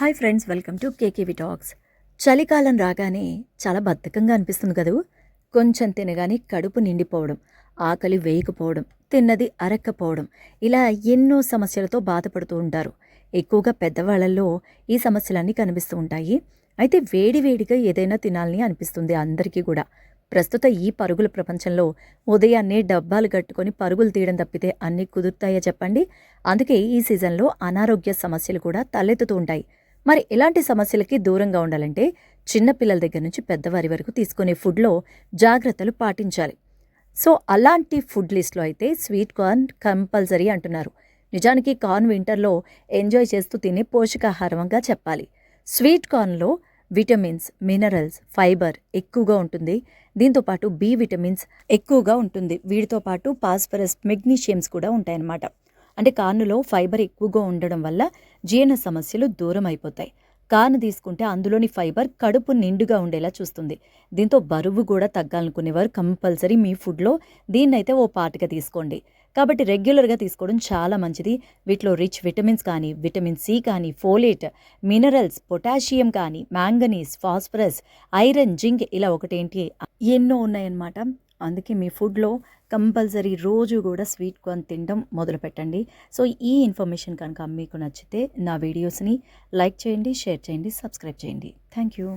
Hi friends welcome to KKV talks. చలికాలం రాగానే చాలా బద్ధకంగా అనిపిస్తుంది కదూ? కొంచెం తినగానే కడుపు నిండిపోవడం ఆకలి వేయకపోవడం తిన్నది అరక్కపోవడం ఇలా ఎన్నో సమస్యలతో బాధపడుతూ ఉంటారు. ఎక్కువగా పెద్దవాళ్ళల్లో ఈ సమస్యలన్నీ కనిపిస్తూ ఉంటాయి. అయితే వేడివేడిగా ఏదైనా తినాలని అనిపిస్తుంది అందరికీ కూడా. ప్రస్తుత ఈ పరుగుల ప్రపంచంలో ఉదయాన్నే డబ్బాలు కట్టుకొని పరుగులు తీయడం తప్పితే అన్నీ కుదురుతాయో చెప్పండి? అందుకే ఈ సీజన్లో అనారోగ్య సమస్యలు కూడా తలెత్తుతూ ఉంటాయి. మరి ఇలాంటి సమస్యలకి దూరంగా ఉండాలంటే చిన్నపిల్లల దగ్గర నుంచి పెద్దవారి వరకు తీసుకునే ఫుడ్లో జాగ్రత్తలు పాటించాలి. సో అలాంటి ఫుడ్ లిస్ట్లో అయితే స్వీట్ కార్న్ కంపల్సరీ అంటున్నారు. నిజానికి కార్న్ వింటర్లో ఎంజాయ్ చేస్తూ తినే పోషకాహారంగా చెప్పాలి. స్వీట్ కార్న్లో విటమిన్స్ మినరల్స్ ఫైబర్ ఎక్కువగా ఉంటుంది. దీంతోపాటు బి విటమిన్స్ ఎక్కువగా ఉంటుంది. వీటితో పాటు పాస్ఫరస్ మెగ్నీషియమ్స్ కూడా ఉంటాయన్నమాట. అంటే కార్నులో ఫైబర్ ఎక్కువగా ఉండడం వల్ల జీర్ణ సమస్యలు దూరం అయిపోతాయి. కార్న్ తీసుకుంటే అందులోని ఫైబర్ కడుపు నిండుగా ఉండేలా చూస్తుంది. దీంతో బరువు కూడా తగ్గాలనుకునేవారు కంపల్సరీ మీ ఫుడ్లో దీన్నైతే ఓ పార్ట్గా తీసుకోండి. కాబట్టి రెగ్యులర్గా తీసుకోవడం చాలా మంచిది. వీటిలో రిచ్ విటమిన్స్ కానీ విటమిన్ సి కానీ ఫోలేట్ మినరల్స్ పొటాషియం కానీ మ్యాంగనీస్ ఫాస్ఫరస్ ఐరన్ జింక్ ఇలా ఒకటేంటి? ఎన్నో ఉన్నాయన్నమాట. అందుకే మీ ఫుడ్లో కంపల్సరీ రోజు కూడా స్వీట్ కార్న్ తినడం మొదలు పెట్టండి. సో ఈ ఇన్ఫర్మేషన్ కనుక మీకు నచ్చితే నా వీడియోస్ని లైక్ చేయండి షేర్ చేయండి సబ్స్క్రైబ్ చేయండి. Thank you